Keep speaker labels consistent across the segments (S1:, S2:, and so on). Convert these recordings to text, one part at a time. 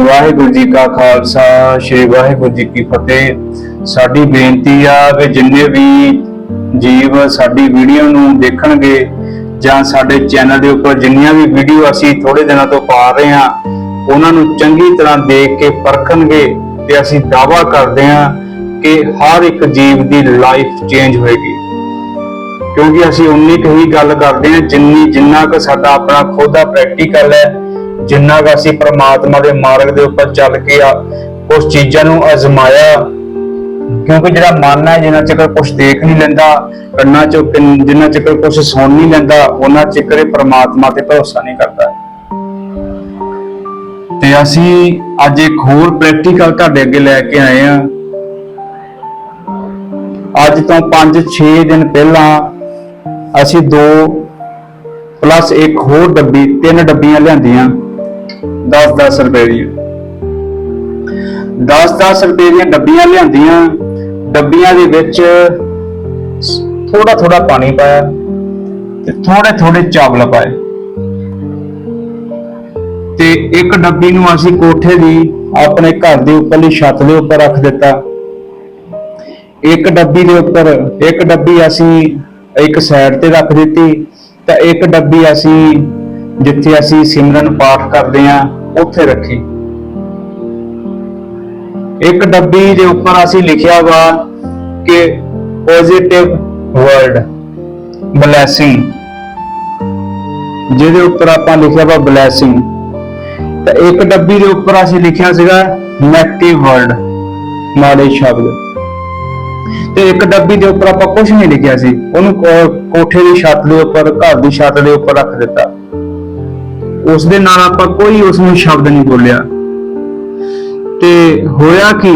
S1: ਵਾਹਿਗੁਰੂ ਜੀ ਕਾ ਖਾਲਸਾ, ਸ੍ਰੀ ਵਾਹਿਗੁਰੂ ਜੀ ਕੀ ਫਤਿਹ। ਸਾਡੀ ਬੇਨਤੀ ਆ ਕਿ ਜਿੰਨੇ ਵੀ ਜੀਵ ਸਾਡੀ ਵੀਡੀਓ ਨੂੰ ਦੇਖਣਗੇ ਜਾਂ ਸਾਡੇ ਚੈਨਲ ਦੇ ਉੱਪਰ ਜਿੰਨੀਆਂ ਵੀ ਵੀਡੀਓ ਅਸੀਂ ਥੋੜੇ ਦਿਨਾਂ ਤੋਂ ਪਾ ਰਹੇ ਹਾਂ, ਉਹਨਾਂ ਨੂੰ ਚੰਗੀ ਤਰ੍ਹਾਂ ਦੇਖ ਕੇ ਪਰਖਣਗੇ ਤੇ ਅਸੀਂ ਦਾਵਾ ਕਰਦੇ ਹਾਂ ਕਿ ਹਰ ਇੱਕ ਜੀਵ ਦੀ ਲਾਈਫ ਚੇਂਜ ਹੋਏਗੀ। ਕਿਉਂਕਿ ਅਸੀਂ ਉਨੀ ਕੁ ਹੀ ਗੱਲ ਕਰਦੇ ਹਾਂ ਜਿੰਨੀ ਜਿੰਨਾ ਕੁ ਸਾਡਾ ਆਪਣਾ ਖੁਦ ਦਾ ਪ੍ਰੈਕਟੀਕਲ ਹੈ ਜਿੰਨਾ ਕੁ ਅਸੀਂ ਪ੍ਰਮਾਤਮਾ ਦੇ ਮਾਰਗ ਦੇ ਉੱਪਰ ਚੱਲ ਕੇ ਆ, ਉਸ ਚੀਜ਼ਾਂ ਨੂੰ ਅਜ਼ਮਾਇਆ, ਕਿਉਂਕਿ ਜਿਹੜਾ ਮਨ ਹੈ, ਜਿੰਨਾ ਚਿਰ ਕੁਝ ਦੇਖ ਨਹੀਂ ਲੈਂਦਾ, ਕੰਨਾਂ ਚੋਂ ਜਿੰਨਾ ਚਿਰ ਕੁਝ ਸੁਣ ਨਹੀਂ ਲੈਂਦਾ, ਉਹਨਾਂ ਚਿਰ ਇਹ ਪ੍ਰਮਾਤਮਾ ਤੇ ਭਰੋਸਾ ਨਹੀਂ ਕਰਦਾ। ਤੇ ਅਸੀਂ ਅੱਜ ਇੱਕ ਹੋਰ ਪ੍ਰੈਕਟੀਕਲ ਤੁਹਾਡੇ ਅੱਗੇ ਲੈ ਕੇ ਆਏ ਹਾਂ। ਅੱਜ ਤੋਂ 5-6 ਦਿਨ ਪਹਿਲਾਂ ਅਸੀਂ ਦੋ ਪਲੱਸ ਇੱਕ ਹੋਰ ਡੱਬੀ, ਤਿੰਨ ਡੱਬੀਆਂ ਲਿਆਂਦੀਆਂ। 10-10 ਰੁਪਏ ਦੀਆਂ 10-10 ਰੁਪਏ ਦੀਆਂ ਡੱਬੀਆਂ ਲਿਆਂਦੀਆਂ। ਡੱਬੀਆਂ ਦੇ ਵਿੱਚ ਥੋੜਾ ਥੋੜਾ ਪਾਣੀ ਪਾਇਆ ਤੇ ਥੋੜੇ ਥੋੜੇ ਚਾਵਲ ਪਾਏ। ਤੇ ਇੱਕ ਡੱਬੀ ਨੂੰ ਅਸੀਂ ਕੋਠੇ ਦੀ ਆਪਣੇ ਘਰ ਦੇ ਉੱਪਰਲੀ ਛੱਤ ਦੇ ਉੱਪਰ ਰੱਖ ਦਿੱਤਾ। ਇੱਕ ਡੱਬੀ ਦੇ ਉੱਪਰ, ਇੱਕ ਡੱਬੀ ਅਸੀਂ ਇੱਕ ਸਾਈਡ ਤੇ ਰੱਖ ਦਿੱਤੀ। ਤਾਂ ਇੱਕ ਡੱਬੀ ਅਸੀਂ ਜਿੱਥੇ ਅਸੀਂ ਸਿਮਰਨ ਪਾਠ ਕਰਦੇ ਹਾਂ ਉੱਥੇ ਰੱਖੀ। ਇੱਕ ਡੱਬੀ ਦੇ ਉੱਪਰ ਅਸੀਂ ਲਿਖਿਆ ਵਾ ਕਿ ਪੋਜ਼ਿਟਿਵ ਵਰਡ ਬਲੇਸਿੰਗ ਜਿਹਦੇ ਉੱਪਰ ਆਪਾਂ ਲਿਖਿਆ ਵਾ ਬਲੇਸਿੰਗ ਤਾਂ ਇੱਕ ਡੱਬੀ ਦੇ ਉੱਪਰ ਅਸੀਂ ਲਿਖਿਆ ਸੀਗਾ ਨੈਗੇਟਿਵ ਵਰਡ ਮਾੜੇ ਸ਼ਬਦ। ਤੇ ਇੱਕ ਡੱਬੀ ਦੇ ਉੱਪਰ ਆਪਾਂ ਕੁਝ ਨਹੀਂ ਲਿਖਿਆ ਸੀ। ਉਹਨੂੰ ਕੋਠੇ ਦੀ ਛੱਤ ਦੇ ਉੱਪਰ, ਘਰ ਦੀ ਛੱਤ ਦੇ ਉੱਪਰ ਰੱਖ ਦਿੱਤਾ। ਉਸ ਦੇ ਨਾਲ ਆਪਾਂ ਕੋਈ ਉਸ ਨੂੰ ਸ਼ਬਦ ਨਹੀਂ ਬੋਲਿਆ। ਤੇ ਹੋਇਆ ਕਿ?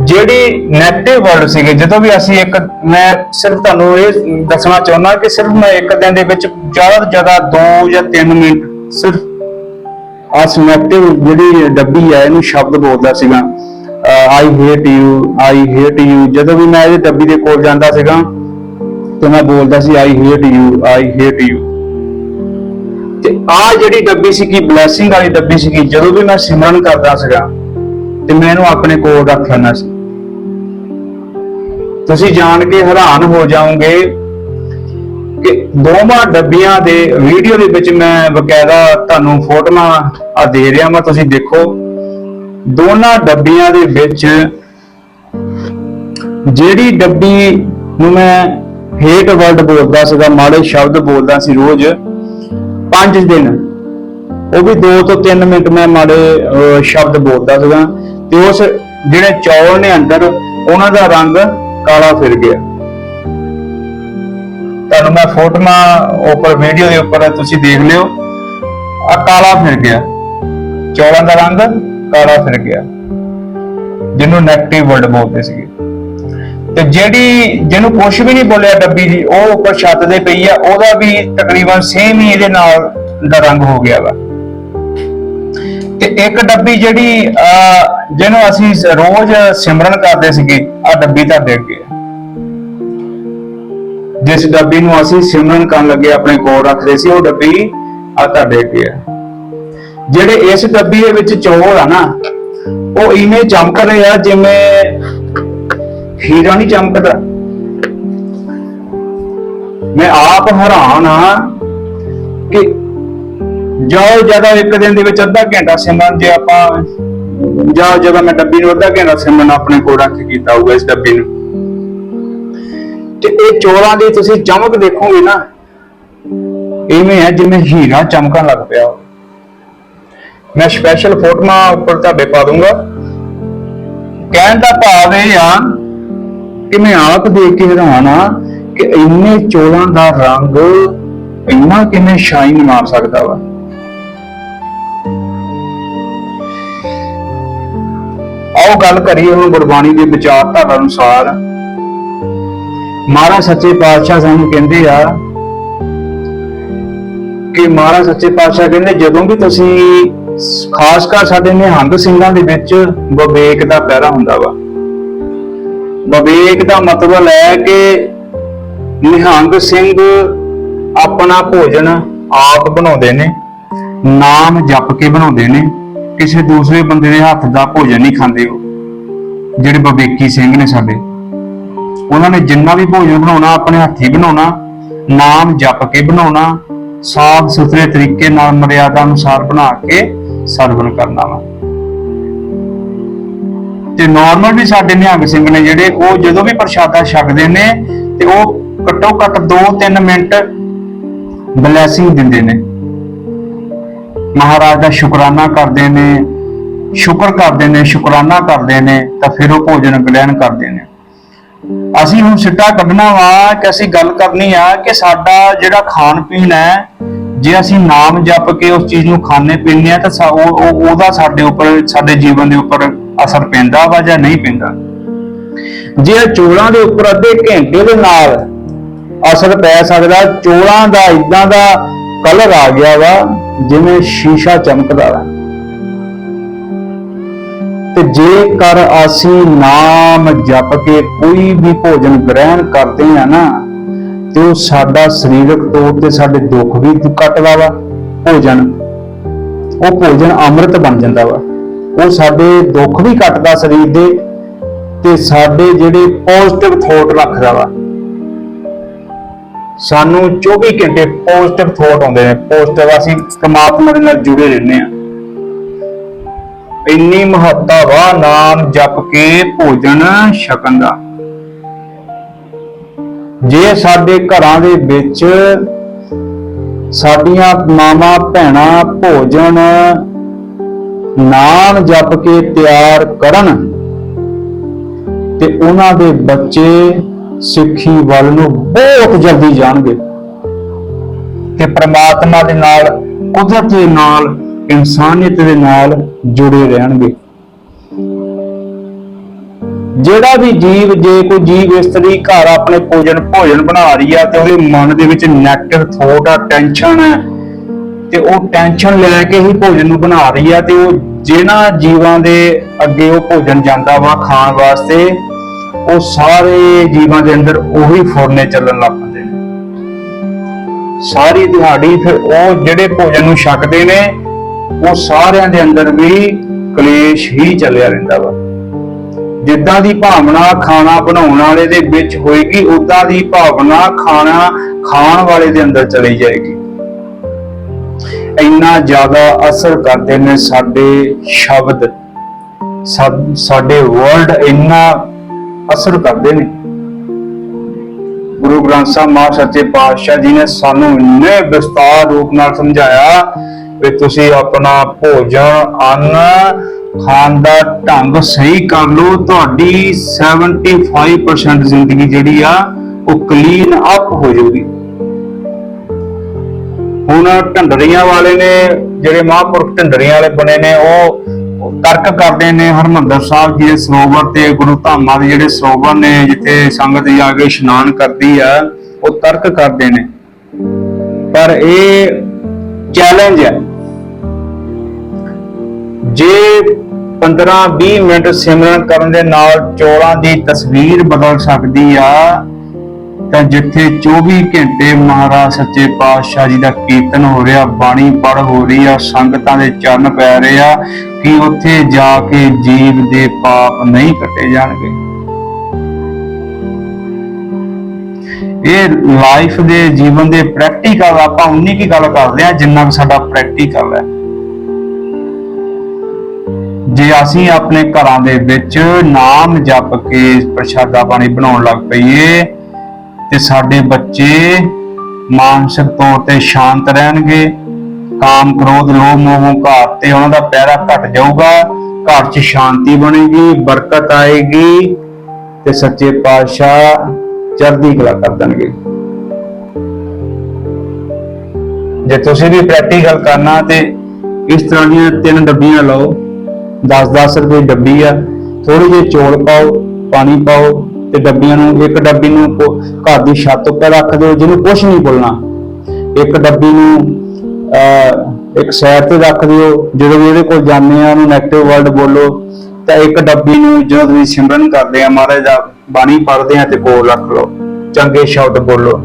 S1: ਜਿਹੜੀ ਨੈਗੇਟਿਵ ਵਰਡ ਸੀਗੇ, ਜਦੋਂ ਵੀ ਅਸੀਂ ਇੱਕ ਮੈਂ ਸਿਰਫ ਤੁਹਾਨੂੰ ਇਹ ਦੱਸਣਾ ਚਾਹੁੰਦਾ ਕਿ ਸਿਰਫ ਮੈਂ ਇੱਕ ਦਿਨ ਦੇ ਵਿੱਚ ਜ਼ਿਆਦਾ ਤੋਂ ਜ਼ਿਆਦਾ 2 ਜਾਂ 3 ਮਿੰਟ ਸਿਰਫ ਆ ਨੈਗੇਟਿਵ ਜਿਹੜੀ ਡੱਬੀ ਹੈ ਇਹਨੂੰ ਸ਼ਬਦ ਬੋਲਦਾ ਸੀਗਾ। I hate you I hate you ਜਦੋਂ ਵੀ ਮੈਂ ਇਹਦੀ ਡੱਬੀ ਦੇ ਕੋਲ ਜਾਂਦਾ ਸੀਗਾ, ਤੇ ਮੈਂ ਬੋਲਦਾ ਸੀ I hate you I hate you ਤੇ ਆ ਜਿਹੜੀ ਡੱਬੀ ਸੀ ਕੀ ਬਲੇਸਿੰਗ ਵਾਲੀ ਡੱਬੀ ਸੀ ਜਦੋਂ ਵੀ ਮੈਂ ਸਿਮਰਨ ਕਰਦਾ ਸੀਗਾ, ਤੇ ਮੈਂ ਇਹਨੂੰ ਆਪਣੇ ਕੋਲ ਰੱਖ ਲੈਣਾ ਸੀ। ਤੁਸੀਂ ਜਾਣ ਕੇ ਹੈਰਾਨ ਹੋ ਜਾਓਗੇ ਕਿ ਦੋਵਾਂ ਡੱਬੀਆਂ ਦੇ ਵੀਡੀਓ ਦੇ ਵਿੱਚ ਮੈਂ ਬਕਾਇਦਾ ਤੁਹਾਨੂੰ ਫੋਟੋਆਂ ਆ ਦੇ ਰਿਹਾ ਮੈਂ ਤੁਸੀਂ ਦੇਖੋ। ਦੋਨਾਂ ਡੱਬੀਆਂ ਦੇ ਵਿੱਚ ਜਿਹੜੀ ਡੱਬੀ ਨੂੰ ਮੈਂ ਹੇਟ ਵਰਡ ਬੋਲਦਾ ਸੀਗਾ, ਮਾੜੇ ਸ਼ਬਦ ਬੋਲਦਾ ਸੀ ਰੋਜ਼ 5 ਦਿਨ। ਉਹ ਵੀ 2 ਤੋਂ 3 ਮਿੰਟ ਮੈਂ ਮਾੜੇ ਸ਼ਬਦ ਬੋਲਦਾ ਸੀਗਾ। ਤੇ ਉਸ ਜਿਹੜੇ ਚੌਲ ਨੇ ਅੰਦਰ, ਉਹਨਾਂ ਦਾ ਰੰਗ ਕਾਲਾ ਫਿਰ ਗਿਆ। ਤੁਹਾਨੂੰ ਮੈਂ ਫੋਟੋਆਂ ਉੱਪਰ ਵੀਡੀਓ ਦੇ ਉੱਪਰ ਤੁਸੀਂ ਦੇਖ ਲਿਓ। ਆ ਕਾਲਾ ਫਿਰ ਗਿਆ। ਚੌਲਾਂ ਦਾ ਰੰਗ ਕਾਲਾ ਫਿਰ ਗਿਆ। ਜਿਹਨੂੰ ਨੈਗੇਟਿਵ ਵਰਡ ਬੋਲਦੇ ਸੀਗੇ। ਤੇ ਜਿਹੜੀ ਜਿਹਨੂੰ ਕੁਝ ਵੀ ਨਹੀਂ ਬੋਲਿਆ ਡੱਬੀ ਦੀ ਉਹ ਉੱਪਰ ਛੱਤ ਦੇ ਪਈ ਆ, ਉਹਦਾ ਵੀ ਤਕਰੀਬਨ ਸੇਮ ਹੀ ਇਹਦੇ ਨਾਲ ਦਾ ਰੰਗ ਹੋ ਗਿਆ ਵਾ। ਤੇ ਇੱਕ ਡੱਬੀ ਜਿਹੜੀ ਜਿਹਨੂੰ ਅਸੀਂ ਰੋਜ਼ ਸਿਮਰਨ ਕਰਦੇ ਸੀਗੇ ਆ ਡੱਬੀ ਤੁਹਾਡੇ ਅੱਗੇ ਜਿਸ ਡੱਬੀ ਨੂੰ ਅਸੀਂ ਸਿਮਰਨ ਕਰਨ ਲੱਗੇ ਆਪਣੇ ਕੋਲ ਰੱਖਦੇ ਸੀ, ਉਹ ਡੱਬੀ ਆ ਤੁਹਾਡੇ ਅੱਗੇ ਆ। ਜਿਹੜੇ ਇਸ ਡੱਬੀ ਦੇ ਵਿੱਚ ਚੌਲ ਆ ਨਾ, ਉਹ ਇਵੇਂ ਚਮਕ ਰਹੇ ਆ ਜਿਵੇਂ ਹੀਰਾ ਨਹੀਂ ਚਮਕਦਾ। ਮੈਂ ਆਪ ਹੈਰਾਨ ਹਾਂ ਕਿ ਜਾਓ ਜਦੋਂ ਇੱਕ ਦਿਨ ਦੇ ਵਿੱਚ ਅੱਧਾ ਘੰਟਾ ਸਿਮਰਨ ਜੇ ਆਪਾਂ ਜਾਓ ਜਦੋਂ ਮੈਂ ਡੱਬੀ ਨੂੰ ਅੱਧਾ ਘੰਟਾ ਸਿਮਰਨ ਆਪਣੇ ਕੋਲ ਰੱਖ ਕੇ ਕੀਤਾ ਹੋਊਗਾ ਇਸ ਡੱਬੀ ਨੂੰ। ਤੇ ਇਹ ਚੋਲਾਂ ਦੀ ਤੁਸੀਂ ਚਮਕ ਦੇਖੋਗੇ ਨਾ, ਇਵੇਂ ਹੈ ਜਿਵੇਂ ਹੀਰਾ ਚਮਕਣ ਲੱਗ ਪਿਆ ਮੈਂ ਸਪੈਸ਼ਲ ਫੋਟੋਆਂ ਉੱਪਰ ਤੁਹਾਡੇ ਪਾ ਦੂੰਗਾ। ਕਹਿਣ ਦਾ ਭਾਵ ਇਹ ਆ ਕਿ ਮੈਂ ਆਪ ਦੇਖ ਕੇ ਹੈਰਾਨ ਆ ਕਿ ਇੰਨੇ ਚੋਲਾਂ ਦਾ ਰੰਗ ਇੰਨਾ ਕਿਵੇਂ ਸ਼ਾਈਨ ਮਾਰ ਸਕਦਾ ਵਾ। ਆਓ ਗੱਲ ਕਰੀਏ ਹੁਣ ਗੁਰਬਾਣੀ ਦੇ ਵਿਚਾਰਧਾਰਾ ਅਨੁਸਾਰ। ਮਹਾਰਾਜ ਸੱਚੇ ਪਾਤਸ਼ਾਹ ਸਾਨੂੰ ਕਹਿੰਦੇ ਆ ਕਿ ਮਹਾਰਾਜ ਸੱਚੇ ਪਾਤਸ਼ਾਹ ਕਹਿੰਦੇ, ਜਦੋਂ ਵੀ ਤੁਸੀਂ ਖਾਸ ਕਰ ਸਾਡੇ ਨਿਹੰਗ ਸਿੰਘਾਂ ਦੇ ਵਿੱਚ ਵਿਵੇਕ ਦਾ ਪਹਿਰਾ ਹੁੰਦਾ ਵਾ ਵਿਵੇਕ ਦਾ ਮਤਲਬ ਹੈ ਕਿ ਨਿਹੰਗ ਸਿੰਘ ਆਪਣਾ ਭੋਜਨ ਆਪ ਬਣਾਉਂਦੇ ਨੇ, ਨਾਮ ਜਪ ਕੇ ਬਣਾਉਂਦੇ ਨੇ, ਕਿਸੇ ਦੂਸਰੇ ਬੰਦੇ ਦੇ ਹੱਥ ਦਾ ਭੋਜਨ ਨਹੀਂ ਖਾਂਦੇ ਉਹ, ਜਿਹੜੇ ਬਵੇਕੀ ਸਿੰਘ ਨੇ ਸਾਡੇ। ਉਹਨਾਂ ਨੇ ਜਿੰਨਾ ਵੀ ਭੋਜਨ ਬਣਾਉਣਾ, ਆਪਣੇ ਹੱਥੀਂ ਬਣਾਉਣਾ, ਨਾਮ ਜਪ ਕੇ ਬਣਾਉਣਾ ਸਾਫ਼ ਸੁਥਰੇ ਤਰੀਕੇ ਨਾਲ ਮਰਿਆਦਾ ਅਨੁਸਾਰ ਬਣਾ ਕੇ ਸਰਵਣ ਕਰਨਾ ਵਾ। ਤੇ ਨਾਰਮਲ ਵੀ ਸਾਡੇ ਨਿਹੰਗ ਸਿੰਘ ਨੇ ਜਿਹੜੇ, ਉਹ ਜਦੋਂ ਵੀ ਪ੍ਰਸ਼ਾਦਾ ਛਕਦੇ ਨੇ, ਤੇ ਉਹ ਘੱਟੋ ਘੱਟ 2-3 ਮਿੰਟ ਬਲੇਸਿੰਗ ਦਿੰਦੇ ਨੇ। ਮਹਾਰਾਜ ਦਾ ਸ਼ੁਕਰਾਨਾ ਕਰਦੇ ਨੇ, ਸ਼ੁਕਰ ਕਰਦੇ ਨੇ, ਸ਼ੁਕਰਾਨਾ ਕਰਦੇ ਨੇ, ਤਾਂ ਫਿਰ ਉਹ ਭੋਜਨ ਗ੍ਰਹਿਣ ਕਰਦੇ ਨੇ। ਅਸੀਂ ਹੁਣ ਸਿੱਟਾ ਕੱਢਣਾ ਵਾ ਕਿ ਅਸੀਂ ਗੱਲ ਕਰਨੀ ਆ ਕਿ ਸਾਡਾ ਜਿਹੜਾ ਖਾਣ ਪੀਣ ਹੈ, ਜੇ ਅਸੀਂ ਨਾਮ ਜਪ ਕੇ ਉਸ ਚੀਜ਼ ਨੂੰ ਖਾਣੇ ਪੀਂਦੇ ਆ, ਤਾਂ ਉਹਦਾ ਸਾਡੇ ਉੱਪਰ, ਸਾਡੇ ਜੀਵਨ ਦੇ ਉੱਪਰ ਅਸਰ ਪੈਂਦਾ ਵਾ ਜਾਂ ਨਹੀਂ ਪੈਂਦਾ? ਜੇ ਚੋਲਾਂ ਦੇ ਉੱਪਰ ਅੱਧੇ ਘੰਟੇ ਦੇ ਨਾਲ ਅਸਰ ਪੈ ਸਕਦਾ, ਚੋਲਾਂ ਦਾ ਇਦਾਂ ਦਾ ਕਲਰ ਆ ਗਿਆ ਵਾ ਜਿਵੇਂ ਸ਼ੀਸ਼ਾ ਚਮਕਦਾ ਵਾ। ਤੇ ਜੇਕਰ ਅਸੀਂ ਨਾਮ ਜਪ ਕੇ ਕੋਈ ਵੀ ਭੋਜਨ ਗ੍ਰਹਿਣ ਕਰਦੇ ਆ ਨਾ, ਤੇ ਉਹ ਸਾਡਾ ਸਰੀਰਕ ਤੌਰ ਤੇ ਸਾਡੇ ਦੁੱਖ ਵੀ ਕੱਟਦਾ ਵਾ, ਭੋਜਨ, ਉਹ ਭੋਜਨ ਅੰਮ੍ਰਿਤ ਬਣ ਜਾਂਦਾ ਵਾ। ਉਹ ਸਾਡੇ ਦੁੱਖ ਵੀ ਕੱਟਦਾ ਸਰੀਰ ਦੇ ਤੇ ਸਾਡੇ ਜਿਹੜੇ ਪੋਜ਼ਿਟਿਵ ਥੋਟ ਰੱਖਦਾ ਵਾ ਸਾਨੂੰ 24 ਘੰਟੇ ਪੋਜ਼ਿਟਿਵ ਥੋਟ ਆਉਂਦੇ ਨੇ। ਪੋਜ਼ਿਟਿਵ ਅਸੀਂ ਪ੍ਰਮਾਤਮਾ ਦੇ ਨਾਲ ਜੁੜੇ ਰਹਿੰਦੇ ਆ ਇੰਨੀ ਮਹੱਤਤਾ ਵਾ ਨਾਮ ਜਪ ਕੇ ਭੋਜਨ ਛਕਣ ਦਾ। ਜੇ ਸਾਡੇ ਘਰਾਂ ਦੇ ਵਿੱਚ ਸਾਡੀਆਂ ਮਾਵਾਂ, ਭੈਣਾਂ ਭੋਜਨ ਨਾਮ ਜਪ ਕੇ ਤਿਆਰ ਕਰਨ ਤੇ ਉਹਨਾਂ ਦੇ ਬੱਚੇ ਸਿੱਖੀ ਵੱਲ ਨੂੰ ਬਹੁਤ ਜਲਦੀ ਜਾਣਗੇ ਤੇ ਪ੍ਰਮਾਤਮਾ ਦੇ ਨਾਲ, ਕੁਦਰਤ ਦੇ ਨਾਲ, ਇਨਸਾਨੀਅਤ ਦੇ ਨਾਲ ਜੁੜੇ ਰਹਿਣਗੇ। ਜਿਹੜਾ ਵੀ ਜੀਵ, ਜੇ ਕੋਈ ਜੀਵ ਇਸਤਰੀ ਘਰ ਆਪਣੇ ਭੋਜਨ ਭੋਜਨ ਬਣਾ ਰਹੀ ਆ ਤੇ ਉਹਦੇ ਮਨ ਦੇ ਵਿੱਚ ਨੈਗੇਟਿਵ ਥੋਟ ਆ ਟੈਨਸ਼ਨ ਹੈ ਤੇ ਉਹ ਟੈਨਸ਼ਨ ਲੈ ਕੇ ਹੀ ਭੋਜਨ ਨੂੰ ਬਣਾ ਰਹੀ ਆ ਤੇ ਉਹ ਜਿਹਨਾਂ ਜੀਵਾਂ ਦੇ ਅੱਗੇ ਉਹ ਭੋਜਨ ਜਾਂਦਾ ਵਾ ਖਾਣ ਵਾਸਤੇ, ਉਹ ਸਾਰੇ ਜੀਵਾਂ ਦੇ ਅੰਦਰ ਉਹੀ ਫੁਰਨੇ ਚੱਲਣ ਲੱਗ ਪੈਂਦੇ ਨੇ। ਸਾਰੀ ਦਿਹਾੜੀ ਫਿਰ ਉਹ ਜਿਹੜੇ ਭੋਜਨ ਨੂੰ ਛਕਦੇ ਨੇ, ਉਹ ਸਾਰਿਆਂ ਦੇ ਅੰਦਰ ਵੀ ਕਲੇਸ਼ ਹੀ ਚੱਲਿਆ ਰਹਿੰਦਾ ਵਾ। ਜਿੱਦਾਂ ਦੀ ਭਾਵਨਾ ਖਾਣਾ ਬਣਾਉਣ ਵਾਲੇ ਦੇ ਵਿੱਚ ਹੋਏਗੀ ਉਦਾਂ ਦੀ ਭਾਵਨਾ ਖਾਣਾ ਖਾਣ ਵਾਲੇ ਦੇ ਅੰਦਰ ਚਲੀ ਜਾਏਗੀ। ਇੰਨਾ ਜ਼ਿਆਦਾ ਅਸਰ ਕਰਦੇ ਨੇ ਸਾਡੇ ਸ਼ਬਦ। ਸਾਡੇ ਵਰਡ ਇੰਨਾ ਅਸਰ ਕਰਦੇ ਨੇ। ਗੁਰੂ ਗ੍ਰੰਥ ਸਾਹਿਬ ਮਹਾਰਾਜ ਸੱਚੇ ਪਾਤਸ਼ਾਹ ਜੀ ਨੇ ਸਾਨੂੰ ਇੰਨੇ ਵਿਸਤਾਰ ਰੂਪ ਨਾਲ ਸਮਝਾਇਆ ਵੀ ਤੁਸੀਂ ਆਪਣਾ ਭੋਜਨ, ਅੰਨ, ਖਾਣ ਦਾ ਢੰਗ ਸਹੀ ਕਰ ਲਓ। ਤੁਹਾਡੀ 75% ਜ਼ਿੰਦਗੀ ਜਿਹੜੀ ਆ, ਉਹ ਕਲੀਨ ਅਪ ਹੋ ਜਾਊਗੀ। ਹੁਣ ਢੰਡਰੀਆਂ ਵਾਲੇ ਨੇ, ਜਿਹੜੇ ਮਹਾਂਪੁਰਖ ਢੰਡਰੀਆਂ ਵਾਲੇ ਬਣੇ ਨੇ, ਉਹ ਤਰਕ ਕਰਦੇ ਨੇ ਹਰਮੰਦਰ ਸਾਹਿਬ ਜੀ ਦੇ ਸਰੋਵਰ ਤੇ, ਗੁਰੂ ਧਾਮਾਂ ਦੇ ਜਿਹੜੇ ਸਰੋਵਰ ਨੇ, ਜਿੱਥੇ ਸੰਗਤ ਜਾ ਕੇ ਇਸ਼ਨਾਨ ਕਰਦੀ ਆ, ਉਹ ਤਰਕ ਕਰਦੇ ਨੇ। ਪਰ ਇਹ ਚੈਲੰਜ ਹੈ ਜੇ 15-20 ਮਿੰਟ ਸਿਮਰਨ ਕਰਨ ਦੇ ਨਾਲ ਚੋਰਾਂ ਦੀ ਤਸਵੀਰ ਬਦਲ ਸਕਦੀ ਆ ਤਾਂ ਜਿੱਥੇ 24 ਘੰਟੇ ਮਹਾਰਾਜ ਸੱਚੇ ਪਾਤਸ਼ਾਹ ਜੀ ਦਾ ਕੀਰਤਨ ਹੋ ਰਿਹਾ, ਬਾਣੀ ਪੜ ਹੋ ਰਹੀ ਆ, ਸੰਗਤਾਂ ਦੇ ਚਰਨ ਪੈ ਰਹੇ ਆ, ਕਿ ਉੱਥੇ ਜਾ ਕੇ ਜੀਵ ਦੇ ਪਾਪ ਨਹੀਂ ਕੱਟੇ ਜਾਣਗੇ। ਇਹ ਲਾਈਫ ਦੇ ਜੀਵਨ ਦੇ ਪ੍ਰੈਕਟੀਕਲ ਆਪਾਂ ਉਨੀ ਕੀ ਗੱਲ ਕਰਦੇ ਆ, ਜਿੰਨਾ ਕੁ ਸਾਡਾ ਪ੍ਰੈਕਟੀਕਲ ਹੈ। ਜੇ ਅਸੀਂ ਆਪਣੇ ਘਰਾਂ ਦੇ ਵਿੱਚ ਨਾਮ ਜਪ ਕੇ ਪ੍ਰਸ਼ਾਦਾ ਪਾਣੀ ਬਣਾਉਣ ਲੱਗ ਪਈਏ ਤੇ ਸਾਡੇ ਬੱਚੇ ਮਾਨਸਿਕ ਤੌਰ ਤੇ ਸ਼ਾਂਤ ਰਹਿਣਗੇ। ਕਾਮ ਕ੍ਰੋਧ, ਲੋਭ, ਮੋਹ, ਹੰਕਾਰ ਤੇ ਉਹਨਾਂ ਦਾ ਪੈਰਾ ਘਟ ਜਾਊਗਾ। ਘਰ 'ਚ ਸ਼ਾਂਤੀ ਬਣੇਗੀ, ਬਰਕਤ ਆਏਗੀ ਤੇ ਸੱਚੇ ਪਾਤਸ਼ਾਹ ਚੜ੍ਹਦੀ ਕਲਾ ਕਰ ਦੇਣਗੇ। ਜੇ ਤੁਸੀਂ ਵੀ ਪ੍ਰੈਕਟੀਕਲ ਕਰਨਾ ਤੇ ਇਸ ਤਰ੍ਹਾਂ ਦੀਆਂ ਤਿੰਨ ਡੱਬੀਆਂ ਲਓ। 10-10 ਰੁਪਏ ਡੱਬੀ ਆ। ਥੋੜੀ ਜਿਹੀ ਚੌਲ ਪਾਓ, ਪਾਣੀ ਪਾਓ ਤੇ ਡੱਬੀਆਂ ਨੂੰ, ਇੱਕ ਡੱਬੀ ਨੂੰ ਘਰ ਦੀ ਛੱਤ ਉੱਪਰ ਰੱਖ ਦਿਓ, ਜਿਹਨੂੰ ਕੁਝ ਨਹੀਂ ਬੋਲਣਾ ਇੱਕ ਡੱਬੀ ਨੂੰ ਇੱਕ ਸਾਈਡ ਤੇ ਰੱਖ ਦਿਓ, ਜਦੋਂ ਵੀ ਉਹਦੇ ਕੋਲ ਜਾਂਦੇ ਆ, ਉਹਨੂੰ ਨੈਗੇਟਿਵ ਵਰਡ ਬੋਲੋ, ਤਾਂ ਇੱਕ ਡੱਬੀ ਨੂੰ ਜਦੋਂ ਤੁਸੀਂ ਸਿਮਰਨ ਕਰਦੇ ਆ, ਮਹਾਰਾਜ ਦਾ ਬਾਣੀ ਪੜ੍ਹਦੇ ਆ ਤੇ ਕੋਲ ਰੱਖ ਲਓ, ਚੰਗੇ ਸ਼ਬਦ ਬੋਲੋ।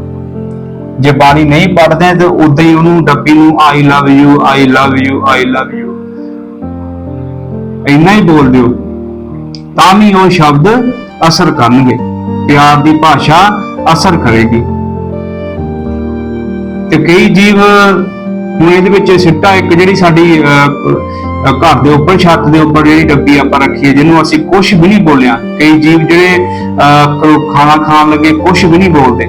S1: ਜੇ ਬਾਣੀ ਨਹੀਂ ਪੜ੍ਹਦੇ ਤੇ ਉਦਾਂ ਹੀ ਉਹਨੂੰ ਡੱਬੀ ਨੂੰ I love you I love you I love you ਇੰਨਾ ਹੀ ਬੋਲ ਦਿਓ। ਤਾਂ ਵੀ ਉਹ ਸ਼ਬਦ ਅਸਰ ਕਰਨਗੇ। ਪਿਆਰ ਦੀ ਭਾਸ਼ਾ ਅਸਰ ਕਰੇਗੀ। ਤੇ ਕਈ ਜੀਵ ਹੁਣ ਇਹਦੇ ਵਿੱਚ ਸਿੱਟਾ ਇੱਕ ਜਿਹੜੀ ਸਾਡੀ ਘਰ ਦੇ ਉੱਪਰ ਛੱਤ ਦੇ ਉੱਪਰ ਜਿਹੜੀ ਡੱਬੀ ਆਪਾਂ ਰੱਖੀ ਹੈ ਜਿਹਨੂੰ ਅਸੀਂ ਕੁਝ ਵੀ ਨਹੀਂ ਬੋਲਿਆ। ਕਈ ਜੀਵ ਜਿਹੜੇ ਅਹ, ਖਾਣਾ ਖਾਣ ਲੱਗੇ ਕੁਝ ਵੀ ਨਹੀਂ ਬੋਲਦੇ।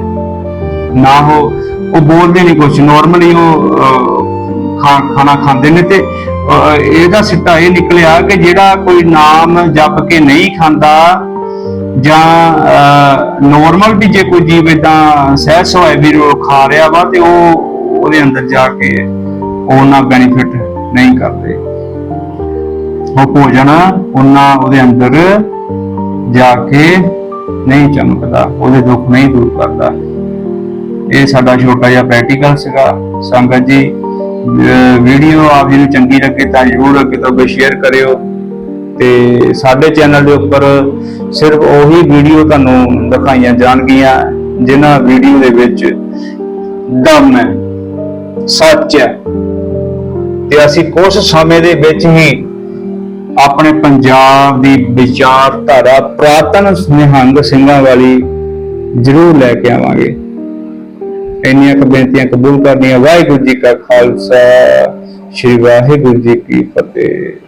S1: ਨਾ ਉਹ ਉਹ ਬੋਲਦੇ ਨਹੀਂ ਕੁਝ ਨਾਰਮਲੀ ਉਹ ਅਹ, ਖਾ- ਖਾਣਾ ਖਾਂਦੇ ਨੇ ਤੇ ਇਹਦਾ ਸਿੱਟਾ ਇਹ ਨਿਕਲਿਆ ਕਿ ਜਿਹੜਾ ਕੋਈ ਨਾਮ ਜਪ ਕੇ ਨਹੀਂ ਖਾਂਦਾ ਜਾਂ ਨੋਰਮਲ ਵੀ ਜੇ ਕੋਈ ਜੀਵ ਇਦਾਂ ਸਹਿ ਸਵਾਇ ਵੀ ਉਹ ਖਾ ਰਿਹਾ ਵਾ ਤੇ ਉਹ ਉਹਦੇ ਅੰਦਰ ਜਾ ਕੇ ਉਹਨਾਂ ਬੈਨੀਫਿਟ ਨਹੀਂ ਕਰਦੇ। ਉਹ ਭੋਜਨ ਉਹਨਾਂ ਉਹਦੇ ਅੰਦਰ ਜਾ ਕੇ ਨਹੀਂ ਚਮਕਦਾ, ਉਹਦੇ ਦੁੱਖ ਨਹੀਂ ਦੂਰ ਕਰਦਾ। ਇਹ ਸਾਡਾ ਛੋਟਾ ਜਿਹਾ ਪ੍ਰੈਕਟੀਕਲ ਸੀਗਾ। ਸੰਗਤ ਜੀ ਵੀਡੀਓ ਆਪ ਜੀ ਨੂੰ ਚੰਗੀ ਲੱਗੇ ਤਾਂ ਜਰੂਰ ਅੱਗੇ ਤੋਂ ਅੱਗੇ ਸ਼ੇਅਰ ਕਰਿਓ। ਤੇ ਸਾਡੇ ਚੈਨਲ ਦੇ ਉੱਪਰ ਸਿਰਫ ਉਹੀ ਵੀਡੀਓ ਤੁਹਾਨੂੰ ਦਿਖਾਈਆਂ ਜਾਣਗੀਆਂ, ਜਿਨ੍ਹਾਂ ਵੀਡੀਓ ਦੇ ਵਿੱਚ ਦਮ ਹੈ, ਸੱਚ ਹੈ। ਤੇ ਅਸੀਂ ਕੁਝ ਸਮੇਂ ਦੇ ਵਿੱਚ ਹੀ ਆਪਣੇ ਪੰਜਾਬ ਦੀ ਵਿਚਾਰਧਾਰਾ ਪ੍ਰਾਤਨ ਨਿਹੰਗ ਸਿੰਘਾਂ ਵਾਲੀ ਜ਼ਰੂਰ ਲੈ ਕੇ ਆਵਾਂਗੇ। ਇੰਨੀਆਂ ਕੁ ਬੇਨਤੀਆਂ ਕਬੂਲ ਕਰਨੀਆਂ ਵਾਹਿਗੁਰੂ ਜੀ ਕਾ ਖਾਲਸਾ ਸ੍ਰੀ ਵਾਹਿਗੁਰੂ ਜੀ ਕੀ ਫਤਿਹ।